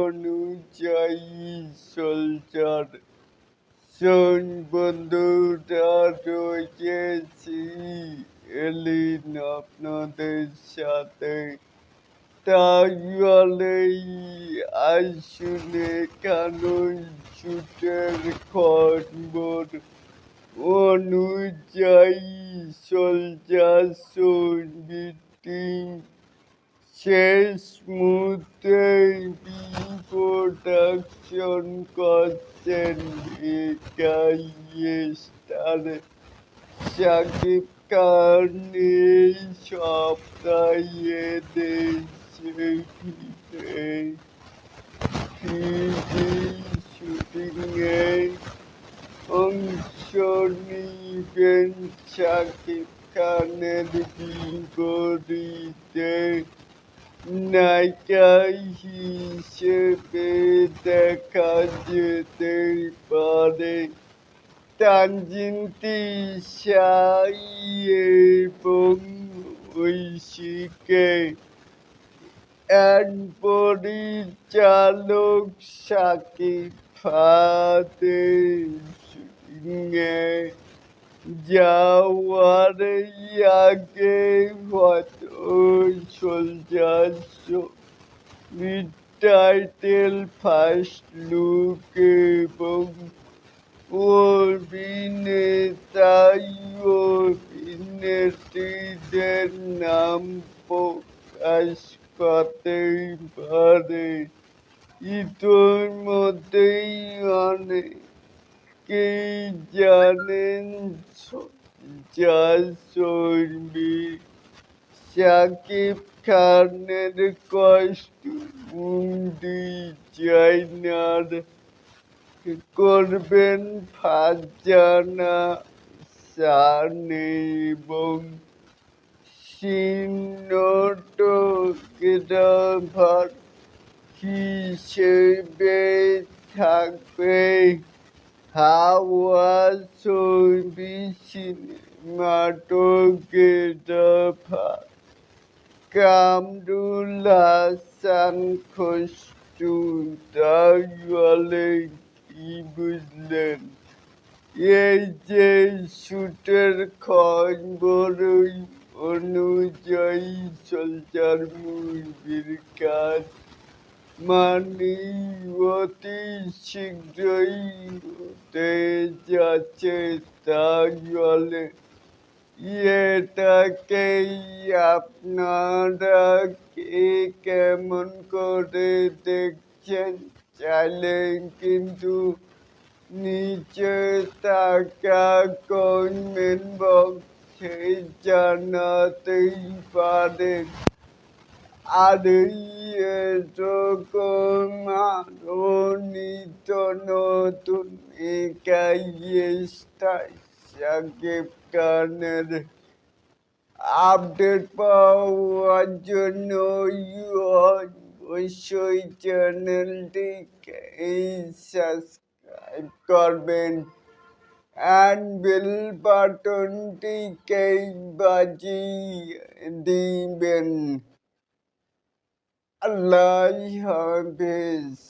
অনুযায়ী সোলজার শোন বন্ধুরা রয়েছি এলিন আপনাদের সাথে তাহলেই আসলে কেন শুটের খবর অনুযায়ী সোলজার সঙ্গীতটি শেষ মুহূর্তে প্রোডাকশন করছেন স্টার শাকিব খান এই সপ্তাহে দেশে শুটিংয়ে অংশ নিবেন শাকিব খানের বিপরীতে। নায়িকা হিসেবে দেখা যেতে পারে তানজিন তিশাই এবং ঐশীকে এক পরিচালক শাকিব ফাদের শুটিংয়ে যাওয়ার আগে হয়তো সোলজার টাইটেল ফার্স্ট লুক এবং অভিনেতা অভিনেত্রীদের নাম প্রকাশ করতেই পারে। ইতোমধ্যেই অনেকেই জানেন যা চর্বি শাকিব খানের কস্টিউম ডিজাইনার করবেন ফারজানা সানি এবং সিনোটোগ্রাফার হিসেবে থাকবে। হাওয়া ছবি সিনেমাটোগ্রাফার কামরুল হাসান খসরু তাহলে কি বুঝলেন এই যে শুটের খবর অনুযায়ী সোলজার মুভির কাজ মানে অতি শীঘ্রই হতে যাচ্ছে তাহলে এটাকেই আপনারা কে কেমন করে দেখছেন? চাইলে কিন্তু নিচে থাকা কমেন্ট বক্সে জানাতেই পারেন। আর আরও নিত্য নতুন একাই সাকিব আপডেট পাওয়ার জন্য অবশ্যই চ্যানেলটিকে সাবস্ক্রাইব করবেন অ্যান্ড বেল বাটনটিকে বাজিয়ে দিবেন আল্লাহ হাফেজ